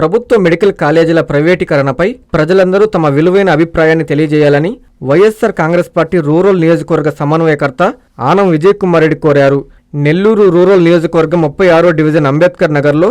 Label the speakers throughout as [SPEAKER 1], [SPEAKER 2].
[SPEAKER 1] ప్రభుత్వ మెడికల్ కాలేజీల ప్రైవేటీకరణపై ప్రజలందరూ తమ విలువైన అభిప్రాయాన్ని తెలియజేయాలని వైఎస్సార్ కాంగ్రెస్ పార్టీ రూరల్ నియోజకవర్గ సమన్వయకర్త ఆనం విజయ్ కుమార్ రెడ్డి కోరారు. నెల్లూరు రూరల్ నియోజకవర్గం ముప్పై ఆరో డివిజన్ అంబేద్కర్ నగర్లో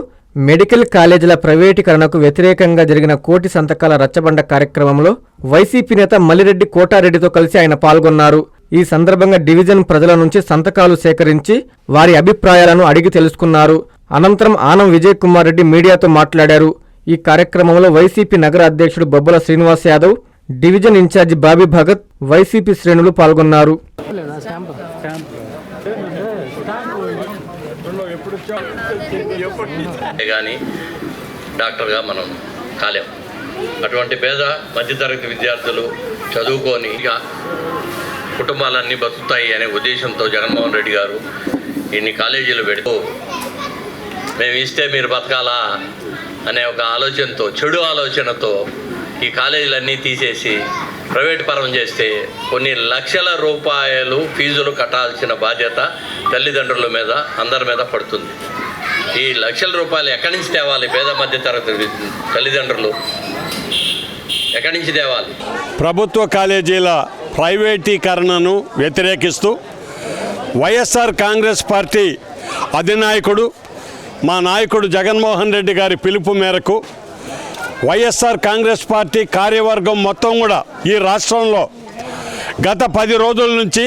[SPEAKER 1] మెడికల్ కాలేజీల ప్రైవేటీకరణకు వ్యతిరేకంగా జరిగిన కోటి సంతకాల రచ్చబండ కార్యక్రమంలో వైసీపీ నేత మల్లిరెడ్డి కోటారెడ్డితో కలిసి ఆయన పాల్గొన్నారు. ఈ సందర్భంగా డివిజన్ ప్రజల నుంచి సంతకాలు సేకరించి వారి అభిప్రాయాలను అడిగి తెలుసుకున్నారు. అనంతరం ఆనం విజయ్ కుమార్ రెడ్డి మీడియాతో మాట్లాడారు. ఈ కార్యక్రమంలో వైసీపీ నగర అధ్యక్షుడు Bobbala Srinivas Yadav division incharge Bobby Bhagat YCP శ్రేణులు పాల్గొన్నారు.
[SPEAKER 2] కానీ డాక్టర్గా మనం కాలేం. అటువంటి పేద మధ్యతరగతి విద్యార్థులు చదువుకొని ఇక కుటుంబాలన్నీ బతుకుతాయి అనే ఉద్దేశంతో జగన్మోహన్ రెడ్డి గారు ఇన్ని కాలేజీలు పెడుతూ మేము ఇస్తే మీరు బతకాలా అనే ఒక ఆలోచనతో చెడు ఆలోచనతో ఈ కాలేజీలన్నీ తీసేసి ప్రైవేట్ పరం చేస్తే కొన్ని లక్షల రూపాయలు ఫీజులు కట్టాల్సిన బాధ్యత తల్లిదండ్రుల మీద అందరి మీద పడుతుంది. ఈ లక్షల రూపాయలు ఎక్కడి నుంచి తేవాలి? పేద మధ్య తరగతి తల్లిదండ్రులు ఎక్కడి నుంచి తేవాలి?
[SPEAKER 3] ప్రభుత్వ కాలేజీల ప్రైవేటీకరణను వ్యతిరేకిస్తూ వైఎస్ఆర్ కాంగ్రెస్ పార్టీ అధినాయకుడు మా నాయకుడు జగన్మోహన్ రెడ్డి గారి పిలుపు మేరకు వైఎస్ఆర్ కాంగ్రెస్ పార్టీ కార్యవర్గం మొత్తం కూడా ఈ రాష్ట్రంలో గత పది రోజుల నుంచి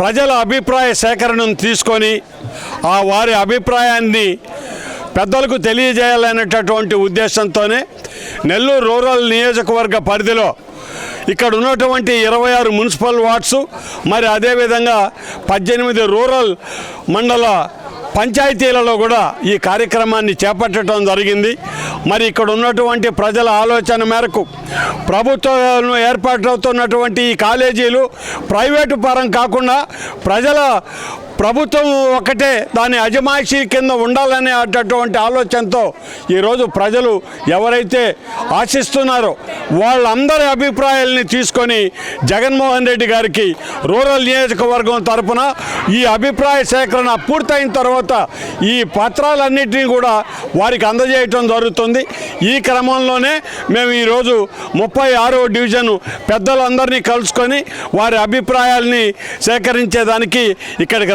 [SPEAKER 3] ప్రజల అభిప్రాయ సేకరణను తీసుకొని ఆ వారి అభిప్రాయాన్ని పెద్దలకు తెలియజేయాలనేటటువంటి ఉద్దేశంతోనే నెల్లూరు రూరల్ నియోజకవర్గ పరిధిలో ఇక్కడ ఉన్నటువంటి ఇరవై ఆరు మున్సిపల్ వార్డ్సు మరి అదేవిధంగా పద్దెనిమిది రూరల్ మండల పంచాయతీలలో కూడా ఈ కార్యక్రమాన్ని చేపట్టడం జరిగింది. మరి ఇక్కడ ఉన్నటువంటి ప్రజల ఆలోచన మేరకు ప్రభుత్వం ఏర్పాటవుతున్నటువంటి ఈ కాలేజీలు ప్రైవేటు పరం కాకుండా ప్రజల ప్రభుత్వం ఒకటే దాని అజమాయిషీ కింద ఉండాలనే అటువంటి ఆలోచనతో ఈరోజు ప్రజలు ఎవరైతే ఆశిస్తున్నారో వాళ్ళందరి అభిప్రాయాల్ని తీసుకొని జగన్మోహన్ రెడ్డి గారికి రూరల్ నియోజకవర్గం తరపున ఈ అభిప్రాయ సేకరణ పూర్తయిన తర్వాత ఈ పత్రాలన్నింటినీ కూడా వారికి అందజేయటం జరుగుతుంది. ఈ క్రమంలోనే మేము ఈరోజు ముప్పై ఆరో డివిజన్ పెద్దలందరినీ కలుసుకొని వారి అభిప్రాయాల్ని సేకరించేదానికి ఇక్కడికి